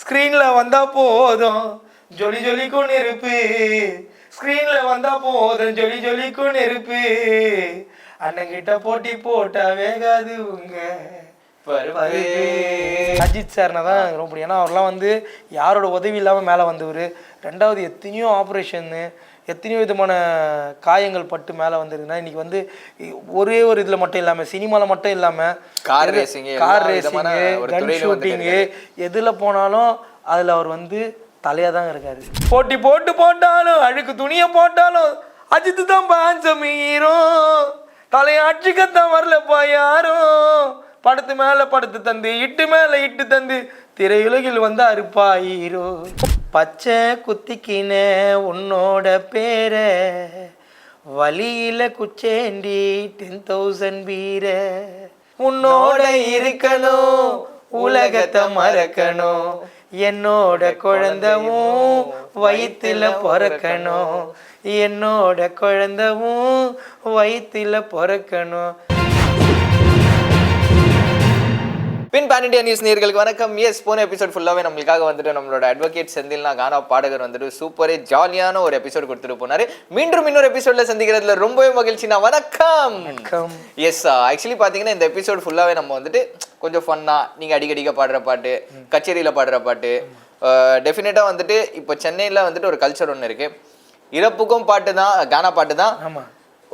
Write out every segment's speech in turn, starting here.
ஸ்க்ரீனில் வந்தால் போதும் ஜொலி ஜொலிக்கும் நெருப்பு. ஸ்க்ரீனில் வந்தால் போதும் ஜொலி ஜொலிக்கும் நெருப்பு. அண்ணங்கிட்ட போட்டி போட்டா வேகாது உங்க அஜித் சார்னா தான் எனக்கு ரொம்ப பிடிக்கும். ஏன்னா அவர்லாம் வந்து யாரோட உதவி இல்லாமல் மேலே வந்தவர். ரெண்டாவது எத்தனையோ ஆப்ரேஷன்னு எத்தனையோ விதமான காயங்கள் பட்டு மேலே வந்திருக்குன்னா இன்னைக்கு வந்து ஒரே ஒரு இதில் மட்டும் இல்லாமல் சினிமாவில் மட்டும் இல்லாமல் கார் எல்லா விதமான ரேசிங்கு கன் ஷூட்டிங்கு எதில் போனாலும் அதில் அவர் வந்து தலையாக தான் இருக்காரு. போட்டி போட்டு போட்டாலும் அழுக்கு துணியை போட்டாலும் அஜித்து தான் பாஞ்சம் ஹீரோ தலையாட்சிக்கத்தான் வரலப்பா யாரும். படுத்து மேலே படுத்து தந்து இட்டு மேலே இட்டு தந்து திரையுலகில் வந்து அறுப்பாயிரோ பச்சை குத்திக்கின உன்னோட பேர வழியில குச்சேண்டி டென் தௌசண்ட் பீர உன்னோட இருக்கணும் உலகத்தை மறக்கணும் என்னோட குழந்தவும் வயிற்றுல பிறக்கணும் என்னோட குழந்தவும் வயிற்றுல பிறக்கணும். பின் பேன் இண்டியா நியூஸ் நேர்களுக்கு வணக்கம். எஸ் போன எபிசோட் ஃபுல்லாவே நம்மளுக்காக வந்துட்டு நம்மளோட அட்வொகேட் செந்தில்னா கானா பாடகர் வந்துட்டு சூப்பரே ஜாலியான ஒரு எபிசோட் கொடுத்துட்டு போனாரு. மீண்டும் இன்னொரு எபிசோட்ல சந்திக்கிறதுல ரொம்பவே மகிழ்ச்சினா வணக்கம். வணக்கம். எஸ் ஆக்சுவலி பாத்தீங்கன்னா இந்த எபிசோட் ஃபுல்லாவே நம்ம வந்துட்டு கொஞ்சம் ஃபன்னா நீங்க அடிக்கடிக்க பாடுற பாட்டு கச்சேரியில பாடுற பாட்டு டெஃபினட்டா வந்துட்டு இப்போ சென்னையில வந்துட்டு ஒரு கல்ச்சர் ஒன்று இருக்கு. இறப்புக்கும் பாட்டு தான் கானா பாட்டு தான்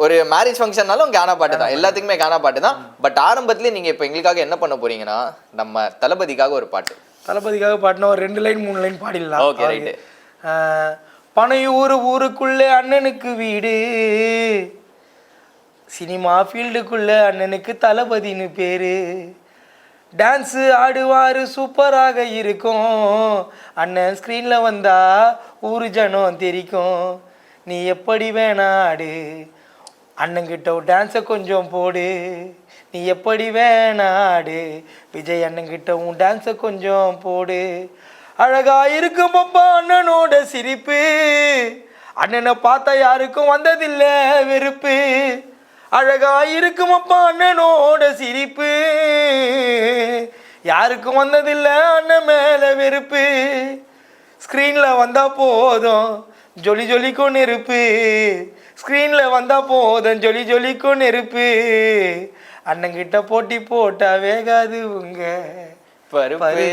ஒரு மேரேஜ் ஃபங்க்ஷன்னாலும் கானா பாட்டு தான். எல்லாத்துக்குமே கானா பாட்டு தான். பட் ஆரம்பத்துல நீங்க இப்போ எங்களுக்காக என்ன பண்ண போறீங்கன்னா நம்ம தளபதிக்காக ஒரு பாட்டு. தளபதிக்காக பாடினா ஒரு ரெண்டு லைன் மூணு லைன் பாடிடலாம். Right. ஆஹ், பனையூர் ஊருக்குள்ளே அண்ணனுக்கு வீடு. சினிமா ஃபீல்டுக்குள்ள அண்ணனுக்கு தளபதின்னு பேரு. டான்ஸு ஆடுவார் சூப்பராக இருக்கும். அண்ணன் ஸ்க்ரீனில் வந்தா ஊரு ஜனம் தெரிக்கும். நீ எப்படி வேணா அண்ணங்கிட்ட ஒரு டான்ஸை கொஞ்சம் போடு. நீ எப்படி வேணாடு. விஜய் அண்ணங்கிட்ட உன் டான்ஸை கொஞ்சம் போடு. அழகா இருக்கும் பப்பா அண்ணனோட சிரிப்பு. அண்ணனை பார்த்தா யாருக்கும் வந்ததில்ல வெறுப்பு. அழகா இருக்கும் அப்பா அண்ணனோட சிரிப்பு. யாருக்கும் வந்ததில்ல அண்ணன் மேலே வெறுப்பு. ஸ்க்ரீனில் வந்தால் போதும். ஜொலி ஜொலிக்கும் நெருப்பு. ஸ்க்ரீனில் வந்தா போதும் ஜொலி ஜொலிக்கும் நெருப்பு. அண்ணங்கிட்ட போட்டி போட்டா வேகாது உங்க பருப்பு.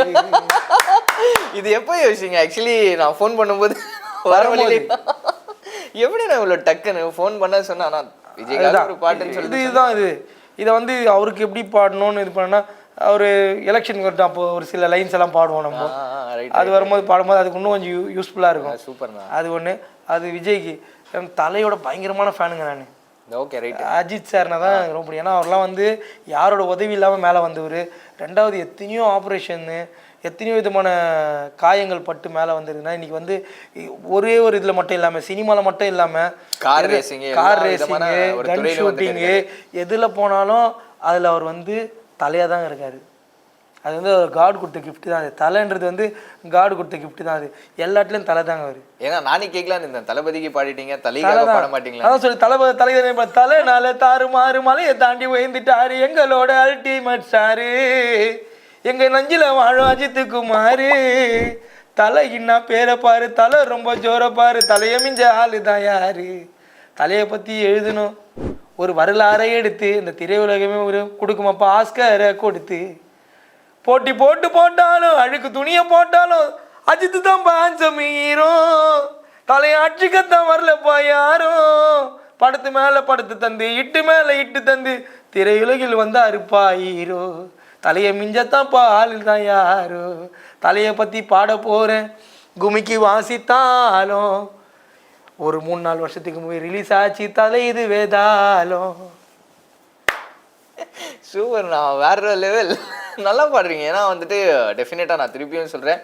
இது எப்போ யோசிச்சீங்க? ஆக்சுவலி நான் ஃபோன் பண்ணும்போது வர வழியில எப்படி நான் இவ்வளோ டக்குன்னு ஃபோன் பண்ண சொன்னா நான் ஒரு பாட்டுன்னு சொல்லி இதுதான் இது. இதை வந்து அவருக்கு எப்படி பாடணும்னு இது பண்ணா அவர் எலெக்ஷன் வரட்டும் அப்போ ஒரு சில லைன்ஸ் எல்லாம் பாடுவோம் நம்ம. ரைட் அது வரும்போது பாடும்போது அதுக்கு இன்னும் கொஞ்சம் யூஸ்ஃபுல்லாக இருக்கும். சூப்பர்ண்ணா அது ஒன்று அது விஜய்க்கு. தலையோட பயங்கரமான ஃபேனுங்க நான். Okay right. அஜித் சார்னா தான் எனக்கு ரொம்ப பிடிக்கும். ஏன்னா அவர்லாம் வந்து யாரோட உதவி இல்லாமல் மேலே வந்தவர். ரெண்டாவது எத்தனையோ ஆப்ரேஷன்னு எத்தனையோ விதமான காயங்கள் பட்டு மேலே வந்திருக்குன்னா இன்னைக்கு வந்து ஒரே ஒரு இதில் மட்டும் இல்லாமல் சினிமாவில் மட்டும் இல்லாமல் கார் எல்லா விதமான ரேசிங்கு கன் ஷூட்டிங்கு எதில் போனாலும் அதில் அவர் வந்து தலையாக தான் இருக்காரு. அது வந்து காட் கொடுத்த gift தான் அது. தலைன்றது வந்து காட் கொடுத்த gift தான் அது. எல்லாத்துலேயும் தலை தாங்க அவர். ஏன்னா நானே கேட்கலான்னு இருந்தேன். தளபதிக்கு பாடிட்டீங்க தலைக்காக பாட மாட்டீங்களா? அதான் சொல்லி தலை தலைவர் தலை நாள தாறு மாறு மலையை தாண்டி உயர்ந்துட்டாரு. எங்களோட அல்டிமேட் சாரு. எங்க நஞ்சில வாழும் அஜித்து குமாரு தலை இன்னா பேரை பாரு. தலை ரொம்ப ஜோர பாரு. தலைய மிஞ்ச ஆளு தான் யாரு? தலையை பத்தி எழுதணும். ஒரு வரலாறை எடுத்து இந்த திரையுலகமே ஒரு கொடுக்குமாப்பா ஆஸ்கரை கொடுத்து. போட்டி போட்டு போட்டாலும் அழுக்கு துணியை போட்டாலும் அஜித்து தான் பாஞ்சம் ஹீரோ தலையாட்சிக்கத்தான் வரலப்பா யாரும் படுத்து மேலே படுத்து தந்து இட்டு மேலே இட்டு தந்து திரையுலகில் வந்தா அறுப்பா ஹீரோ தலையை மிஞ்சத்தான்ப்பா ஆளு தான் யாரோ. தலையை பற்றி பாட போகிறேன் குமிக்கு வாசித்தாலும். ஒரு மூணு நாலு வருஷத்துக்கு போய் ரிலீஸ் ஆச்சு தலை இது வேதாலும் சூப்பர் நான் வேற லெவல் நல்லா பாடுறீங்க. ஏன்னா வந்துட்டு டெஃபினட்டாக நான் திருப்பியும் சொல்கிறேன்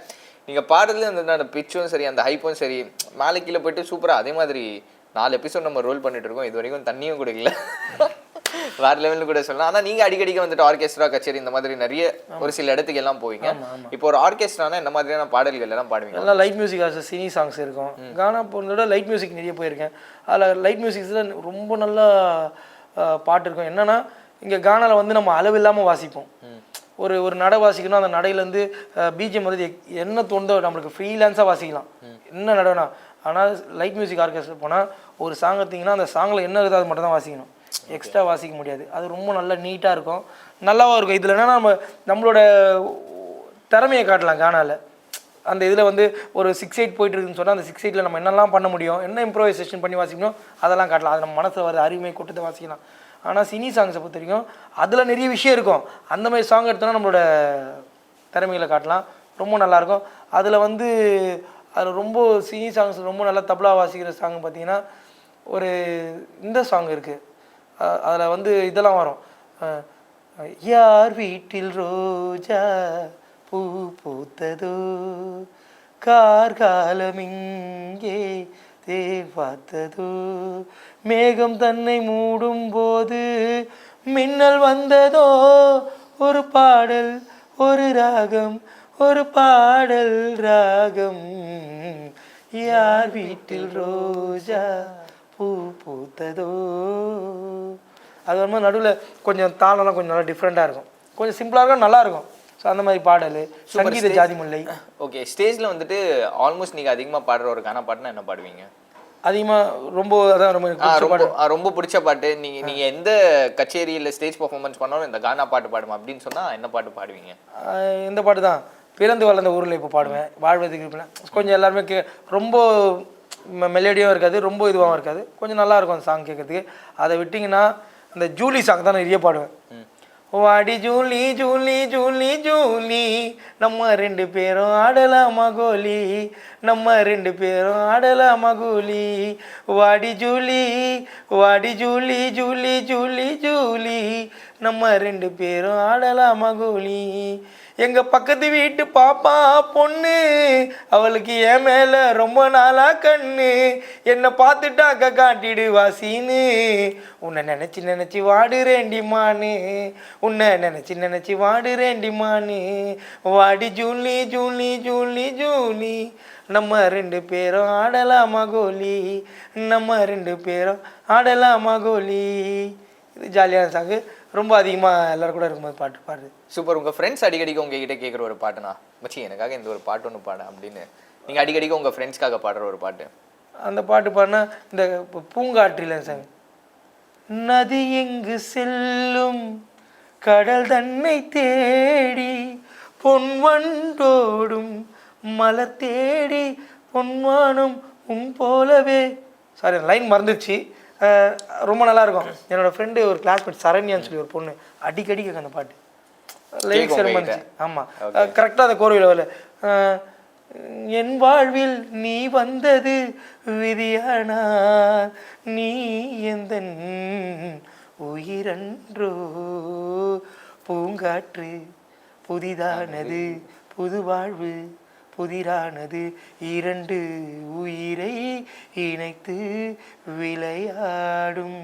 நீங்கள் பாடுறதுல அந்த அந்த பிச்சும் சரி அந்த ஹைப்பும் சரி மேலே கீழே போயிட்டு சூப்பராக அதே மாதிரி நாலு எபிசோட் நம்ம ரோல் பண்ணிட்டு இருக்கோம். இது வரைக்கும் தண்ணியும் கொடுக்கல. வேற லெவலில் கூட சொல்லலாம். ஆனால் நீங்கள் அடிக்கடிக்கு வந்துட்டு ஆர்கெஸ்ட்ரா கச்சேரி இந்த மாதிரி நிறைய ஒரு சில இடத்துக்கு எல்லாம் போவீங்க இப்போ ஒரு ஆர்கெஸ்ட்ரானா இந்த மாதிரியான பாடல்கள் எல்லாம் பாடுவீங்க? நல்லா லைட் மியூசிக் ஆசை சினி சாங்ஸ் இருக்கும். கானா போனதோட லைட் மியூசிக் நிறைய போயிருக்கேன். அதில் லைட் மியூசிக்ஸில் ரொம்ப நல்ல பாட்டு இருக்கும். என்னன்னா இங்கே கானால வந்து நம்ம அளவு இல்லாமல் வாசிப்போம். ஒரு ஒரு நடை வாசிக்கணும் அந்த நடையிலேருந்து பிஜிஎம் வந்து என்ன தோணுதோ நம்மளுக்கு ஃப்ரீலான்ஸாக வாசிக்கலாம். என்ன நடனா ஆனால் லைட் மியூசிக் ஆர்கெஸ்ட்ரா போனால் ஒரு சாங் எடுத்தீங்கன்னா அந்த சாங்கில் என்ன இருக்குதோ அது மட்டும் தான் வாசிக்கணும் எக்ஸ்ட்ரா வாசிக்க முடியாது. அது ரொம்ப நல்லா நீட்டாக இருக்கும். நல்லாவும் இருக்கும். இதில் என்னன்னா நம்ம நம்மளோட திறமையை காட்டலாம் கானால. அந்த இதில் வந்து ஒரு சிக்ஸ் எயிட் போயிட்டு இருக்குன்னு சொன்னால் அந்த சிக்ஸ் எயிட்டில் நம்ம என்னெல்லாம் பண்ண முடியும் என்ன இம்ப்ரோவைசேஷன் பண்ணி வாசிக்கணும் அதெல்லாம் காட்டலாம். அது நம்ம மனசில் வர அருமை கூட்டத்தை வாசிக்கலாம். ஆனால் சினி சாங்ஸை பொறுத்த வரைக்கும் அதில் நிறைய விஷயம் இருக்கும். அந்த மாதிரி சாங் எடுத்தோன்னா நம்மளோட திறமைகளை காட்டலாம். ரொம்ப நல்லாயிருக்கும் அதில் வந்து அதில் ரொம்ப சினி சாங்ஸ் ரொம்ப நல்லா தபலா வாசிக்கிற சாங் பார்த்தீங்கன்னா ஒரு இந்த சாங் இருக்குது அதில் வந்து இதெல்லாம் வரும். யார் வீட்டில் ரோஜா பூ பூத்ததோ கார்காலம் இங்கே தேர் பார்த்ததோ மேகம் தன்னை மூடும் போது மின்னல் வந்ததோ? ஒரு பாடல் ஒரு ராகம் ஒரு பாடல் ராகம். யார் வீட்டில் ரோஜா பூ பூத்ததோ? அது வந்து நடுவில் கொஞ்சம் தாளம்லாம் கொஞ்சம் நல்லா டிஃப்ரெண்ட்டாக இருக்கும். கொஞ்சம் சிம்பிளாக இருக்கும் நல்லா இருக்கும். ஸோ அந்த மாதிரி பாடல். சங்கீத ஜாதி முல்லை. ஓகே ஸ்டேஜ்ல வந்துட்டு ஆல்மோஸ்ட் நீங்க அதிகமா பாடுற ஒரு கானா பாட்டுனா என்ன பாடுவீங்க? அதிகமாக ரொம்ப அதான் ரொம்ப பிடிச்ச ரொம்ப பாடல் ஆ, ரொம்ப பிடிச்ச பாட்டு. நீங்க நீங்க எந்த கச்சேரி இல்ல ஸ்டேஜ் பெர்ஃபார்மன்ஸ் பண்ணாலும் இந்த கானா பாட்டு பாடுமா அப்படின்னு சொன்னா என்ன பாட்டு பாடுவீங்க? இந்த பாட்டு தான். பிறந்து வளர்ந்த ஊரில் இப்போ பாடுவேன். வாழ்வதுக்கு இருப்பின கொஞ்சம் எல்லாருமே கே ரொம்ப மெலடியும் இருக்காது ரொம்ப இதுவாகவும் இருக்காது. கொஞ்சம் நல்லா இருக்கும் அந்த சாங் கேட்கறதுக்கு. அதை விட்டிங்கன்னா அந்த ஜூலி சாங் தான் நிறைய பாடுவேன். வாடி ஜூலி ஜூலி ஜூலி ஜூலி. நம்ம ரெண்டு பேரும் ஆடலாமா கோலி? நம்ம ரெண்டு பேரும் ஆடலாமா கோலி? வாடி ஜூலி வாடி ஜூலி ஜூலி ஜூலி ஜூலி. நம்ம ரெண்டு பேரும் ஆடலாமா கோலி? எங்க பக்கத்து வீட்டு பாப்பா பொண்ணு. அவளுக்கு என் மேல ரொம்ப நாளா கண்ணு. என்னை பார்த்துட்டாக்க காட்டிடுவா வாசின்னு உன்னை நினைச்சு நினைச்சு வாடுறேண்டிமானு உன்னை நினைச்சு நினைச்சு வாடுறேண்டிமானு வாடி ஜூலி ஜூலி ஜூலி ஜூலி. நம்ம ரெண்டு பேரும் ஆடலாமா கோலி? நம்ம ரெண்டு பேரும் ஆடலாமா கோலி? இது ஜாலியான சாங்கு ரொம்ப அதிகமாக எல்லாரும் கூட இருக்கும்போது பாட்டு பாடுது சூப்பர். உங்க ஃப்ரெண்ட்ஸ் அடிக்கடிக்கு உங்ககிட்ட கேட்குற ஒரு பாட்டுனா? மச்சி எனக்காக இந்த ஒரு பாட்டு ஒன்று பாடு அப்படின்னு. நீங்க அடிக்கடிக்கு உங்க ஃப்ரெண்ட்ஸ்க்காக பாடுற ஒரு பாட்டு? அந்த பாட்டு பாடினா இந்த பூங்காற்றில சாங். நதி எங்கு செல்லும் கடல் தன்னை தேடி பொன்வண்டோடும் மலர் தேடி பொன்வானம் உன் போலவே. சாரி லைன் மறந்துச்சு ரொம்ப நல்லா இருக்கும் என்னோட ஃப்ரெண்டு ஒரு கிளாஸ்மேட் சரண்யான்னு சொல்லி ஒரு பொண்ணு அடிக்கடி கேட்கும் அந்த பாட்டு. உங்ககிட்ட. இருந்துச்சு ஆமாம் கரெக்டாக அந்த கோர்வையில் வரல. என் வாழ்வில் நீ வந்தது விதியானா நீ எந்த உயிரன்றோ பூங்காற்று புதிதானது புது வாழ்வு புதிரானது இரண்டு உயிரை இணைத்து விளையாடும்.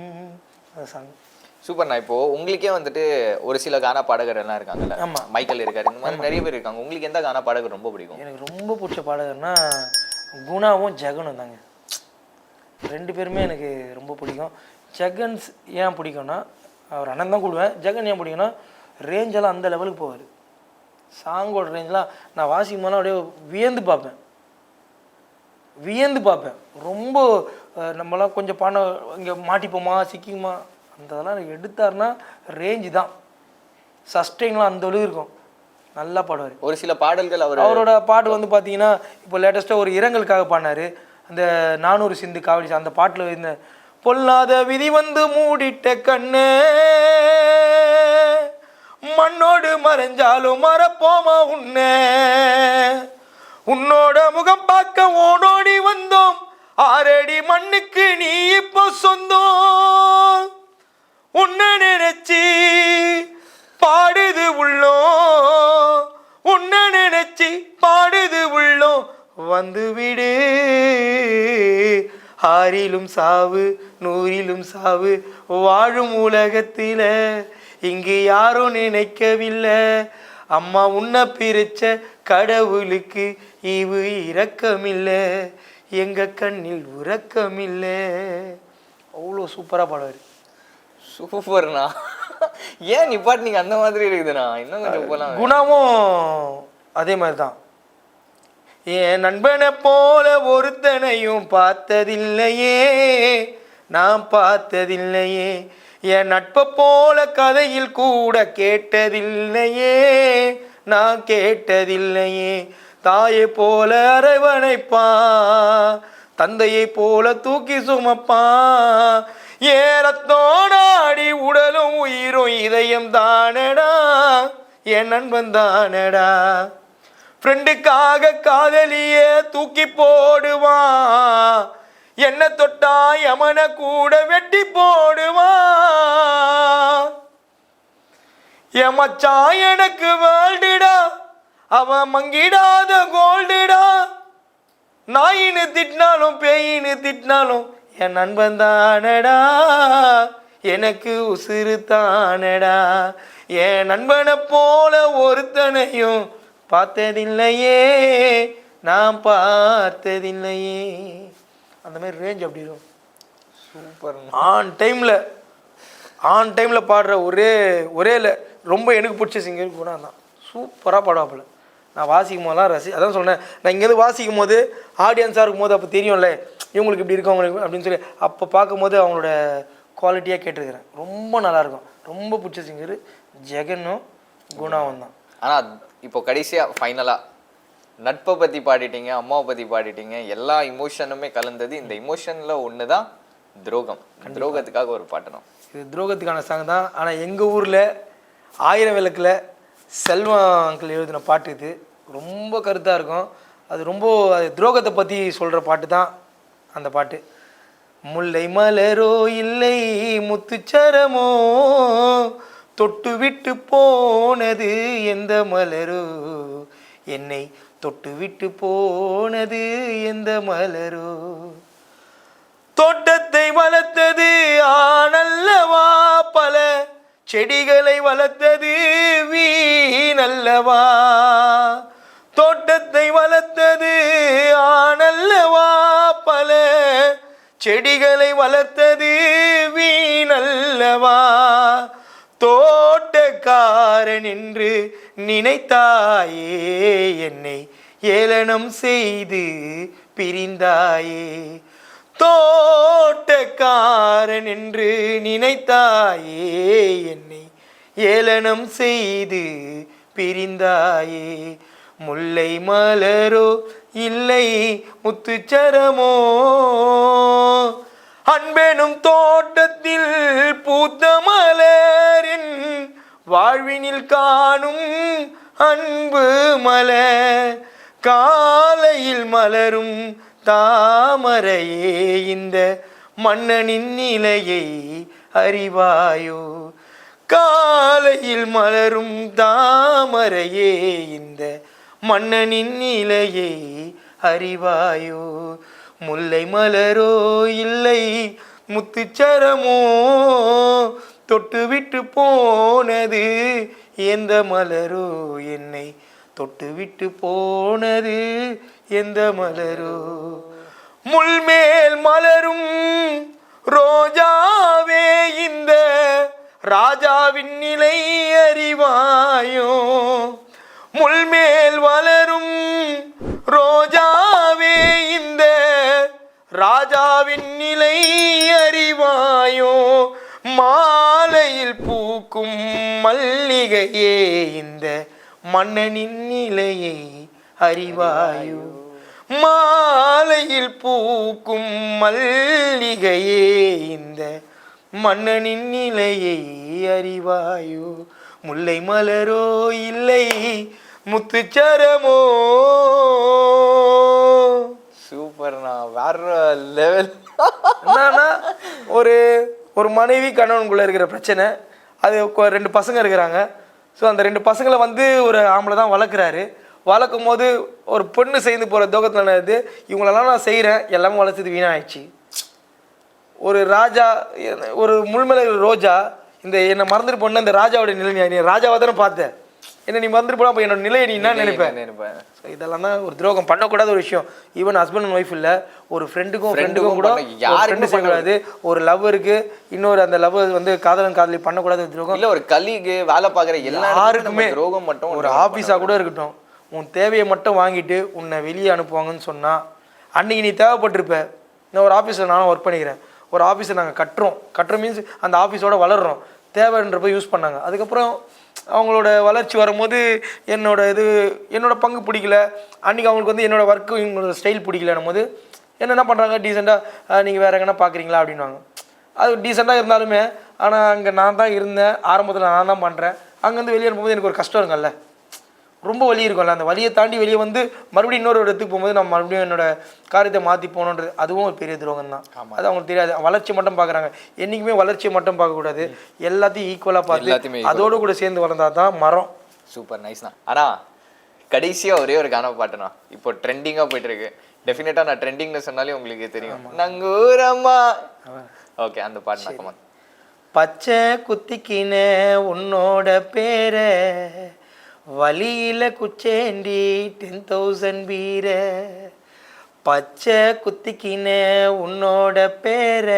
சாங் சூப்பர்ண்ணா இப்போ உங்களுக்கே வந்துட்டு ஒரு சில கானா பாடகர் எல்லாம் இருக்காங்கல்ல? ஆமா. மைக்கேல் இருக்காரு இந்த மாதிரி நிறைய பேர் இருக்காங்க. உங்களுக்கு எந்த கானா பாடகர் ரொம்ப பிடிக்கும்? எனக்கு ரொம்ப பிடிச்ச பாடகர்னா குணாவும் ஜெகனும் தாங்க. ரெண்டு பேருமே எனக்கு ரொம்ப பிடிக்கும். ஜெகன்ஸ் ஏன் பிடிக்கும்னா அவர் அண்ணன் தான் கூடுவேன். ஜெகன் ஏன் பிடிக்கும்னா ரேஞ்செல்லாம் அந்த லெவலுக்கு போவார். சாங்கோட ரேஞ்செலாம் நான் வாசிக்கும் அப்படியே வியந்து பார்ப்பேன். வியந்து பார்ப்பேன். ரொம்ப அஹ், நம்மலாம் கொஞ்சம் பாட இங்கே மாட்டிப்போமா சிக்கிக்குமா? அந்த இதெல்லாம் எனக்கு எடுத்தாருன்னா ரேஞ்சு தான். சஸ்டெயின்லாம் அந்த அளவு இருக்கும். நல்லா பாடுவார். ஒரு சில பாடல்கள் அவர் அவரோட பாட்டு வந்து பார்த்தீங்கன்னா இப்போ லேட்டஸ்ட்டாக ஒரு இரங்கலுக்காக பாடினாரு. அந்த நானூறு சிந்து காவடி அந்த பாட்டில் இந்த பொல்லாத விதி வந்து மூடிட்ட கண்ணே மண்ணோடு மறைஞ்சாலும் மறப்போமா உன்ன? உன்னோட முகம் பார்க்க ஓடோடி வந்தோம். ஆறடி மண்ணுக்கு நீ இப்போ சொந்தம். உன்னை நினைச்சி பாடுது உள்ளோம். உன்னை நினைச்சி பாடுது உள்ளோம். வந்து விடு. ஆறிலும் சாவு நூறிலும் சாவு வாழும் உலகத்தில இங்கு யாரும் நினைக்கவில்லை. அம்மா உன்னை பிரிச்ச கடவுளுக்கு இவு இரக்கமில்லை. எங்க கண்ணில் உறக்கமில்லை. அவ்வளோ சூப்பராக பாடுவார். சூப்பர்ண்ணா. ஏன் நிப்பாட்டு நீங்க அந்த மாதிரி இருக்குதுண்ணா. இன்னும் கொஞ்சம் போலாம். குணமும் அதே மாதிரி தான். என் நண்பனை போல ஒருத்தனையும் பார்த்ததில்லையே. நான் பார்த்ததில்லையே. என் நட்பை போல கதையில் கூட கேட்டதில்லையே. நான் கேட்டதில்லையே. தாயை போல அரவணைப்பா. தந்தையை போல தூக்கி சுமப்பா. ஏறத்தோடாடி உடலும் உயிரும் இதயம் தானடா. என் நண்பன் தானடா. ஃப்ரெண்டுக்காக காதலிய தூக்கி போடுவான் என்ன தொட்டா யமன கூட வெட்டி போடுவா. எமச்சா எனக்கு வேல்டுடா அவன் மங்கிடாத கோல்டுடா. நாயின்னு திட்டினாலும் பேயின்னு திட்டினாலும் என் நண்பன் தானடா எனக்கு உசுறு தானடா. என் நண்பனை போல ஒருத்தனையும் பார்த்ததில்லையே நான் பார்த்ததில்லையே. அந்த மாதிரி ரேஞ்ச் அப்படி இருக்கும். சூப்பர் ஆன் டைமில் ஆன் டைமில் பாடுற ஒரே ஒரே இல்லை ரொம்ப எனக்கு பிடிச்ச சிங்கர் குணா தான் சூப்பராக பாடுவாப்புல. நான் வாசிக்கும் போதெல்லாம் ரசி அதான் சொன்னேன் நான் இங்கேருந்து வாசிக்கும் போது ஆடியன்ஸாக இருக்கும் போது அப்போ தெரியும்ல இவங்களுக்கு இப்படி இருக்கு அவங்களுக்கு அப்படின்னு சொல்லி அப்போ பார்க்கும்போது அவங்களோட குவாலிட்டியாக கேட்டிருக்கிறேன். ரொம்ப நல்லாயிருக்கும். ரொம்ப பிடிச்ச சிங்கர் ஜெகனும் குணாவும் தான். ஆனா இப்போ கடைசியா ஃபைனலா நட்பை பத்தி பாடிட்டீங்க அம்மாவை பத்தி பாடிட்டீங்க எல்லா இமோஷனுமே கலந்தது. இந்த இமோஷன்ல ஒண்ணுதான் துரோகம். துரோகத்துக்காக ஒரு பாட்டணும் இது துரோகத்துக்கான சாங் தான். ஆனால் எங்கள் ஊரில் ஆயிரம் விளக்கில் செல்வம் அங்கிள் எழுதின பாட்டு இது. ரொம்ப கருத்தாக இருக்கும். அது ரொம்ப அது துரோகத்தை பற்றி சொல்கிற பாட்டு தான் அந்த பாட்டு. முல்லை மலரோ இல்லை முத்துச்சரமோ தொட்டு விட்டு போனது எந்த மலரோ என்னை தொட்டு விட்டு போனது எந்த மலரோ? தோட்டத்தை வளர்த்தது ஆனல்லவா பல செடிகளை வளர்த்தது வீணல்லவா தோட்டத்தை வளர்த்தது ஆனல்லவா பல செடிகளை வளர்த்தது வீணல்லவா தோட்டக்காரன் என்று நினைத்தாயே என்னை ஏளனம் செய்து பிரிந்தாயே. தோட்டக்காரன் என்று நினைத்தாயே என்னை ஏளனம் செய்து பிரிந்தாயே. முல்லை மலரோ இல்லை முத்துச்சரமோ அன்பெனும் தோட்டத்தில் பூத்த மலரின் வாழ்வினில் காணும் அன்பு மல காலையில் மலரும் தாமரையே இந்த மன்னனின் நிலையை அறிவாயோ? காலையில் மலரும் தாமரையே இந்த மன்னனின் நிலையை அறிவாயோ? முல்லை மலரோ இல்லை முத்துச்சரமோ தொட்டு விட்டு போனது எந்த மலரோ? என்னை தொட்டு விட்டு போனது எந்த மலரோ? முள்மேல் மலரும் ரோஜாவே இந்த ராஜாவின் நிலை அறிவாயோ? முள்மேல் வளரும் ரோஜாவே இந்த ராஜாவின் நிலை அறிவாயோ? மாலையில் பூக்கும் மல்லிகையே இந்த மன்னனின் நிலையை அறிவாயோ? மாலையில் பூக்கும் மல்லிகையே இந்த மன்னனின் நிலையை அறிவாயோ? முல்லை மலரோ இல்லை முத்துச்சரமோ. சூப்பர்ண்ணா வேற லெவல் என்னன்னா ஒரு ஒரு மனைவி கணவனுக்குள்ளே இருக்கிற பிரச்சனை. அது கொ- ரெண்டு பசங்க இருக்கிறாங்க. ஸோ அந்த ரெண்டு பசங்களை வந்து ஒரு ஆம்பளை தான் வளர்க்குறாரு. வளர்க்கும் போது ஒரு பொண்ணு சேர்ந்து போகிற துவக்கத்தில் இது இவங்களெல்லாம் நான் செய்கிறேன் எல்லாமே வளர்த்தது வீணாகிடுச்சு ஒரு ராஜா ஒரு முள்மலை ரோஜா இந்த என்னை மறந்துட்டு போன இந்த ராஜாவோட நிலைமை நீ ராஜாவை தானே பார்த்தேன். என்ன நீ வந்துட்டு போனா அப்ப என்னோட நிலையை நீ என்ன நினைப்ப? நினைப்பேன் So, இதெல்லாம் தான் ஒரு துரோகம். பண்ணக்கூடாத ஒரு விஷயம். ஈவன் ஹஸ்பண்ட் அண்ட் ஒய்ஃப் இல்ல ஒரு ஃப்ரெண்டுக்கும் ஃப்ரெண்டுக்கும் கூட யாருக்குமே ஃப்ரெண்டு செய்யக்கூடாது ஒரு லவ்வருக்கு இன்னொரு அந்த லவ் வந்து காதலன் காதலி பண்ணக்கூடாத துரோகம். இல்ல ஒரு கலீகு வேலை பாக்குற எல்லாருக்குமே துரோகம் மட்டும் ஒரு ஆபீஸா கூட இருக்கட்டும். உன் தேவையை மட்டும் வாங்கிட்டு உன்னை வெளியே அனுப்புவாங்கன்னு சொன்னா அன்னைக்கு நீ தேவைப்பட்டிருப்ப. நான் ஒரு ஆஃபீஸில் நானும் ஒர்க் பண்ணிக்கிறேன். ஒரு ஆஃபீஸை நாங்கள் கட்டுறோம். கட்டுறோம் மீன்ஸ் அந்த ஆஃபீஸோட வளர்றோம். தேவைன்றப்ப யூஸ் பண்ணாங்க. அதுக்கப்புறம் அவங்களோட வளர்ச்சி வரும்போது என்னோட இது என்னோட பங்கு பிடிக்கல. அன்றைக்கி அவங்களுக்கு வந்து என்னோடய ஒர்க்கு இவங்களோட ஸ்டைல் பிடிக்கலன்னும் போது என்னென்ன பண்ணுறாங்க டீசெண்டாக நீங்கள் வேறு எங்கன்னா பார்க்குறீங்களா அப்படின்வாங்க அது டீசெண்டாக இருந்தாலுமே ஆனால் அங்கே நான் தான் இருந்தேன். ஆரம்பத்தில் நான் தான் பண்ணுறேன் அங்கேருந்து வெளியே போகும்போது எனக்கு ஒரு கஷ்டம் இருக்கும்ல. ரொம்ப வலி இருக்கும்ல. அந்த வலியை தாண்டி வெளியே வந்து மறுபடியும் இன்னொரு இடத்துக்கு போகும்போது நம்ம மறுபடியும் என்னோட காரியத்தை மாற்றி போகணுன்றது அதுவும் ஒரு பெரிய துரோகம் தான். அது அவங்களுக்கு தெரியாது. வளர்ச்சி மட்டும் பார்க்குறாங்க. என்றைக்குமே வளர்ச்சியை மட்டும் பார்க்கக்கூடாது எல்லாத்தையும் ஈக்குவலாக பார்த்து அதோடு கூட சேர்ந்து வளர்ந்தா தான் மரம். சூப்பர் நைஸ் தான். ஆனா கடைசியா ஒரே ஒரு காண பாட்டுனா இப்போ ட்ரெண்டிங்கா போயிட்டு இருக்கு டெஃபினட்டா நான் ட்ரெண்டிங்னு சொன்னாலே உங்களுக்கு தெரியும். நங்கூரம்மா. ஓகே அந்த பாட்டு நான் பச்சை குத்திக்கின உன்னோட பேரை வலியில குச்சேண்டி டென் தௌசண்ட் பீர பச்சை குத்திக்கின உன்னோட பேர.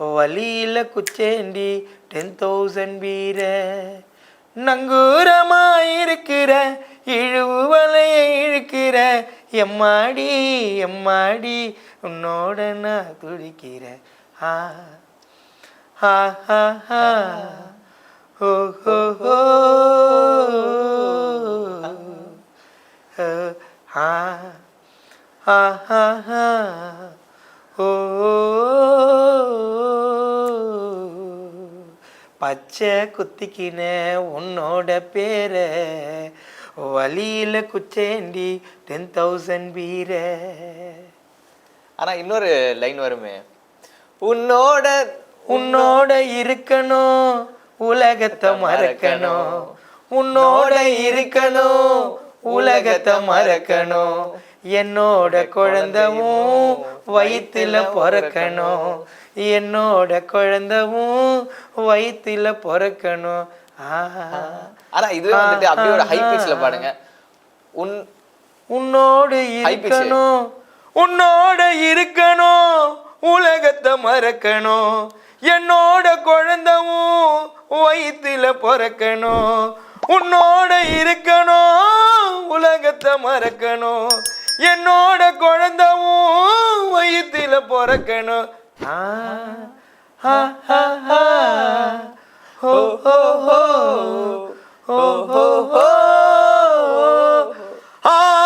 வலியில குச்சேண்டி டென் தௌசண்ட் பீர நங்கூரமாயிருக்கிற இழுவலை இழுவு இழுக்கிற. எம்மாடி எம்மாடி உன்னோட நான் துடிக்கிற. ஆ ஆ ஆ. பச்சை குத்திக்கின உன்னோட பேரை. வழியில குச்சேண்டி டென் தௌசண்ட் வீர ஆனா இன்னொரு லைன் வருமே. உன்னோட உன்னோட இருக்கணும். உலகத்தை மறக்கணும். உன்னோட இருக்கணும். உலகத்தை மறக்கணும். என்னோட குழந்தவும் வயித்துல பிறக்கணும். என்னோட குழந்தவும் வயித்துல பிறக்கணும். ஆனா இதுவே வந்துட்டு அப்படியே ஒரு ஹை பிச்ல பாடுங்க. உன் உன்னோடு. இருக்கணும். உன்னோட இருக்கணும். உலகத்தை மறக்கணும். என்னோட குழந்தவும் வயிற்றுல பிறக்கணும். உன்னோட இருக்கணும் உலகத்தை மறக்கணும். என்னோட குழந்தவும் வயிற்றுல பிறக்கணும். ஆ, ஹோ, ஹோ, ஹோ. ஹோ, ஹோ, ஆ,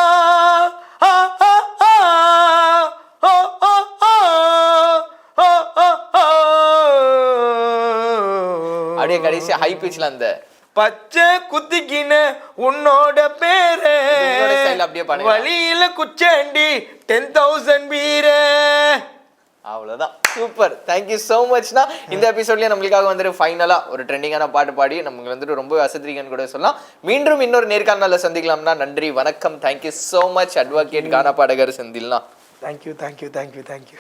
அப்படியே கடைசி ஹை பிச்ல அந்த பச்சை குத்திக்கின உன்னோட பேரு. அப்படியே. வழியில குச்சேண்டி டென் தௌசண்ட் வீர. அவ்வளோதான் சூப்பர் தேங்க்யூ ஸோ மச்னா இந்த எபிசோட்லயே நம்மளுக்காக வந்துட்டு ஃபைனலாக ஒரு ட்ரெண்டிங்கான பாட்டு பாடி நமக்கு வந்துட்டு ரொம்ப வசதிங்கன்னு கூட சொல்லலாம். மீண்டும் இன்னொரு நேர்காணலில் சந்திக்கலாம்னா நன்றி வணக்கம். Thank you so much advocate Gaana பாடகர் செந்தில்னா. Thank you thank you thank you thank you